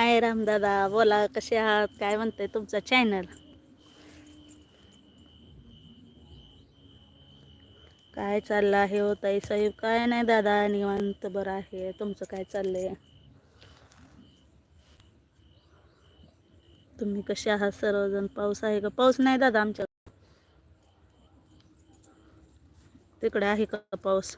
हाय रामदादा बोला कसे आहात? काय म्हणतंय तुमचा चॅनल काय चाललं आहे हो ताई? साहेब काय नाही दादा निवांत बरं आहे. तुमचं काय चाललंय? तुम्ही कसे आहात? सर्वजण पाऊस आहे का? पाऊस नाही दादा आमच्या तिकडे आहे का पाऊस?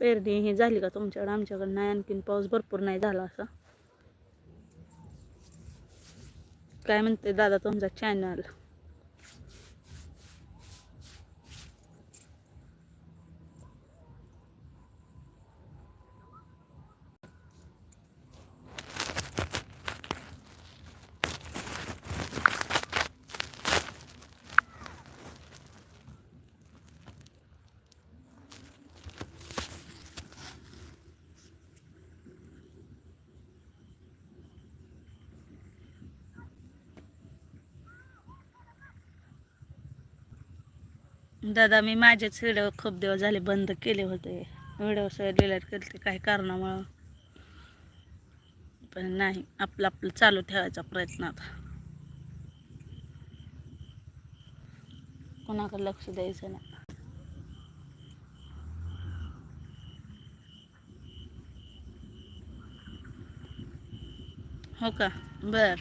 पेरणी हे झाली का तुमच्याकडे? आमच्याकडे नाही आणखीन पाऊस भरपूर नाही झाला असा. काय म्हणते दादा तुमचा चॅनल दादा मी माझेच व्हिडिओ खूप दिवस झाले बंद केले होते. व्हिडिओ सगळे डिलीट केले काही कारणामुळं. पण नाही आपलं आपलं चालू ठेवायचा प्रयत्न आता. कोणाकडे लक्ष द्यायचं नाही. हो का? बरं.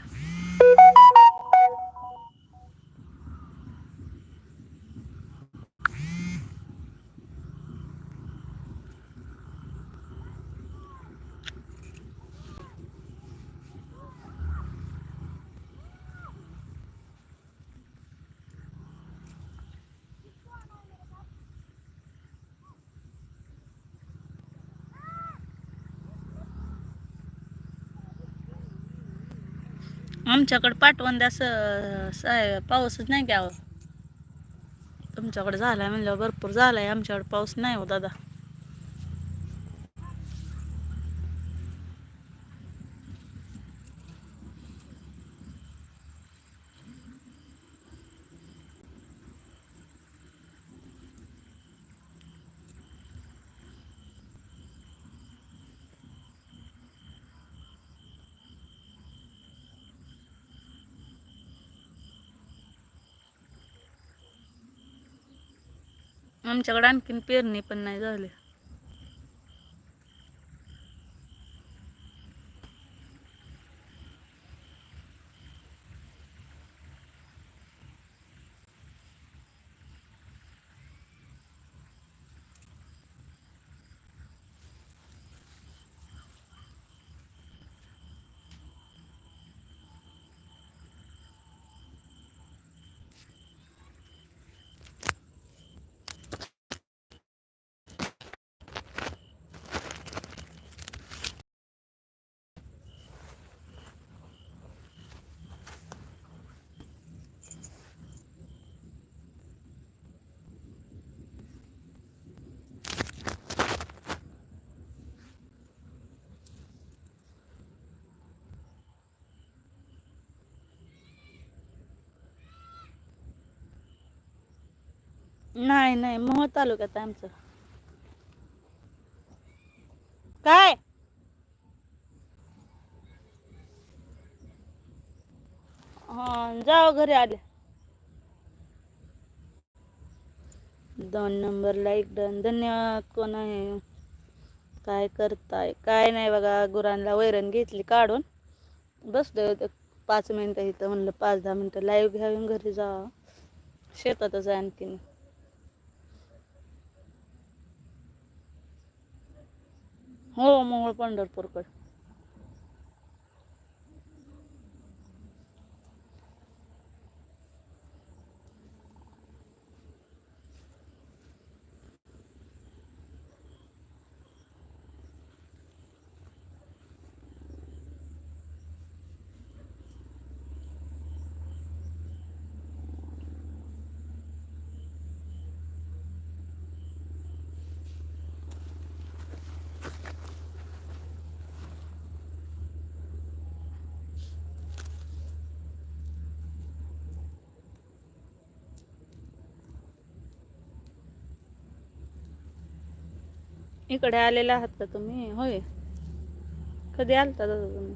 आमच्याकडे पाठवण असं साय पाऊसच नाही घ्यावं तुमच्याकडे आहे म्हणल्यावर भरपूर झालाय आमच्याकडे पाऊस नाही हो दादा. आमच्याकडे आणखीन पेरणी पण नाही झाली. नाही नाही मोह तालुक्यात आमचं. काय? हा जाओ घरी आले. दोन नंबर लाईक डन. धन्यवाद कोण आहे? काय करताय? काय नाही बघा गुरांना वैरण घेतली काढून. बसले पाच मिनटं इथं म्हणलं पाच दहा मिनटं लाईव्ह घ्यावी घरी जा. शेतातच आहे आणखीन. हो मोहोळ पंढरपूरकडे. इकडे आलेला आहात का तुम्ही? होय. कधी आलता दादा तुम्ही?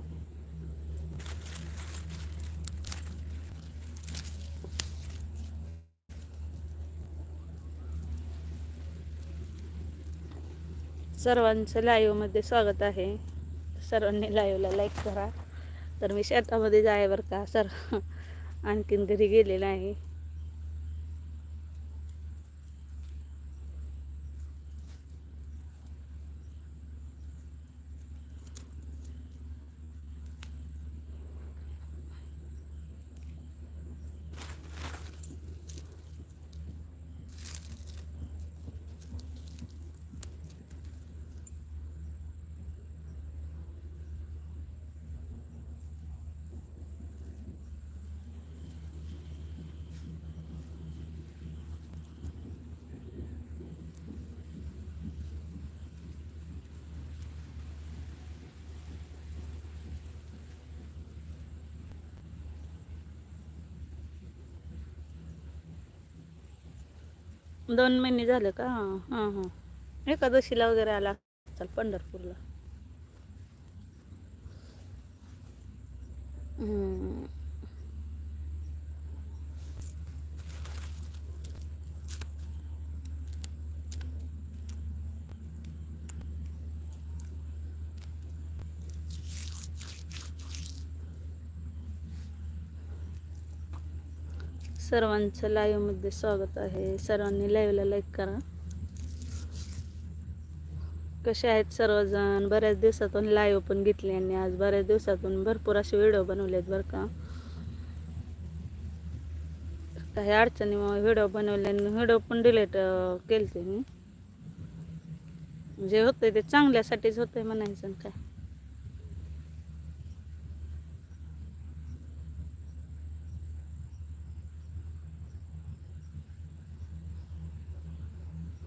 सर्वांचं लाईव्हमध्ये स्वागत आहे. सर्वांनी लाईव्हला लाईक करा. तर मी शेतामध्ये जाय बरं का सर. आणखीन घरी गेलेलं आहे. दोन महिने झाले का? हां. हां एकादशीला वगैरे आला चल पंढरपूरला. सर्वांचं लाईव्हमध्ये स्वागत आहे. सर्वांनी लाईव्हला लाईक करा. कसे आहेत सर्वजण? बऱ्याच दिवसातून लाईव्ह पण घेतली आणि आज. बऱ्याच दिवसातून भरपूर असे व्हिडिओ आहेत बरं का. काही अडचणीमुळे व्हिडिओ बनवले आणि व्हिडिओ पण डिलीट केलते मी. जे होतंय ते चांगल्यासाठीच होतंय म्हणायचं आणि काय.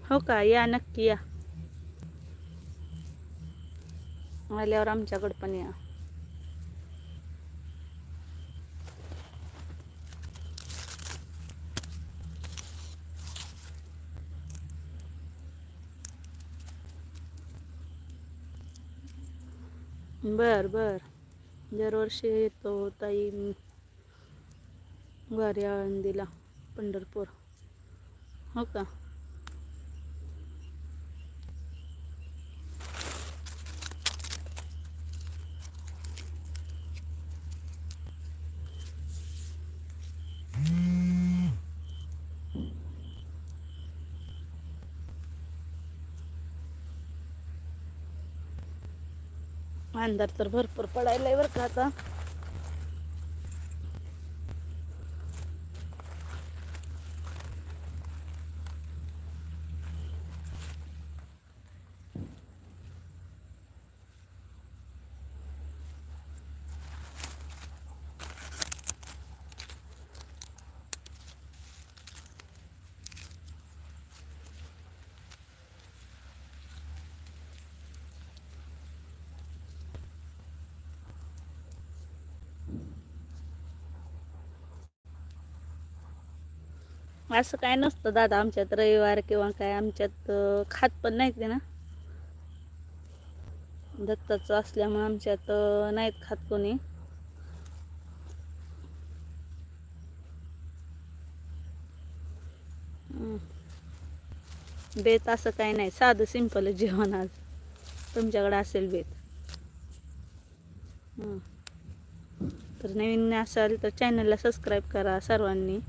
हो का? या नक्की या. आल्यावर आमच्याकडे पण या. बर बर. दरवर्षी येतो ताई. वारी आळंदीला पंढरपूर. हो का? अंधार तर भरपूर पडायला बरं का आता. असं काय नसतं दादा आमच्यात रविवार किंवा काय आमच्यात खात पण नाहीत ते ना. दत्ताचं असल्यामुळे आमच्यात नाहीत खात कोणी. बेत असं काय नाही साधं सिंपल जेवण आज. तुमच्याकडे असेल बेत. तर नवीन असाल तर चॅनलला सबस्क्राईब करा सर्वांनी.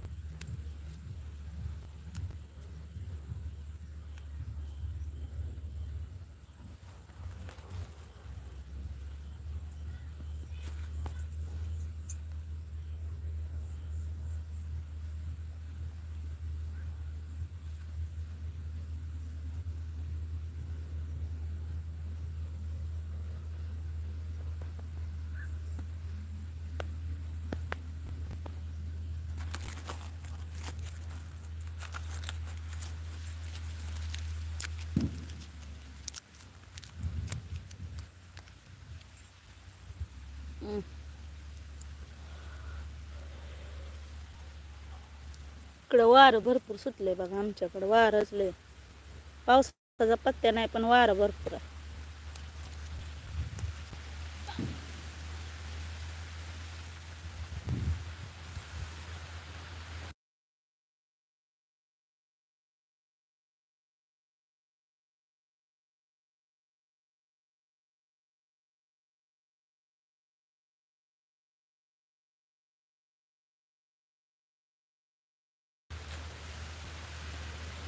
इकडं वारं भरपूर सुटलंय बघा आमच्याकडं वारच लय. पावसाचा पत्त्या नाही पण वारं भरपूर आहे.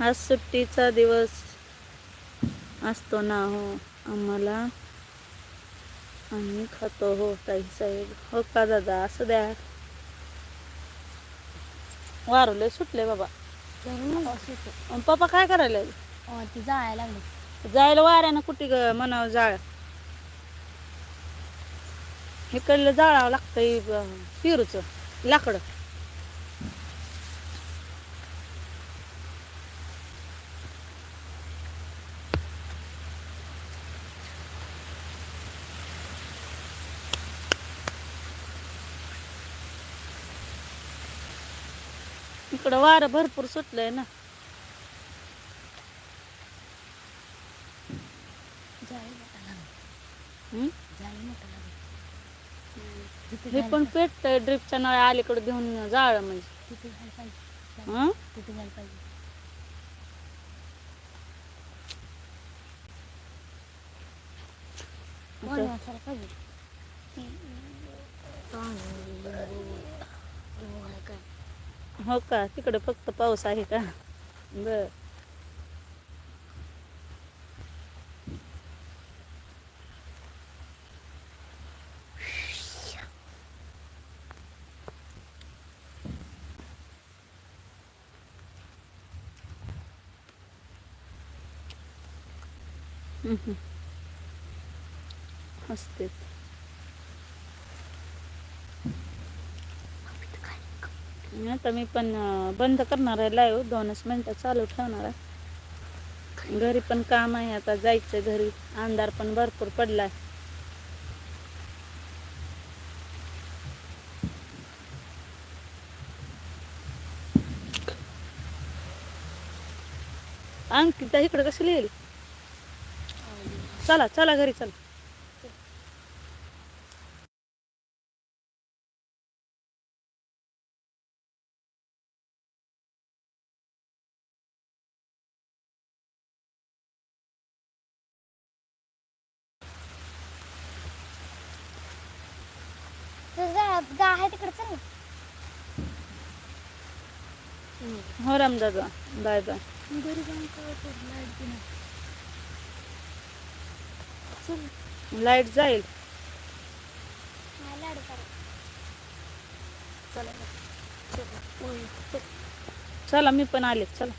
आज सुट्टीचा दिवस असतो ना हो आम्हाला. आम्ही खातो हो ताई साहेब. हो का दादा असं द्या. वारवले सुटले बाबा. अन पप्पा काय करायला? ती जायला लागली जायला वाऱ्यानं कुठे ग म्हणावं जाळ. इकडलं जाळावं लागतंय पेरूचं लाकडं. इकडं वारं भरपूर सुटलंय ना. हे पण पेटतंय ड्रिपच्या नळ्या अलीकडे घेऊन जाळ म्हणजे. पाहिजे हं? तिथे घ्यायला पाहिजे पाणी असायला पाहिजे पाणी, लिंबू, लिंबू आहे काय? हो का तिकडे फक्त पाऊस आहे का बर हम्म. असते आता मी पण बंद करणार आहे लाईव्ह दोनच मिनटं चालू ठेवणार आहे. घरी पण काम आहे आता जायचं घरी. अंधार पण भरपूर पडलाय. अंकिता इकडे कसं लिहिली? चला चला घरी चला. हदगा आहे तिकडे चल ना. हो रामदा जा बाय. बाय लाइट जाईल. चला मी पण आले. चला.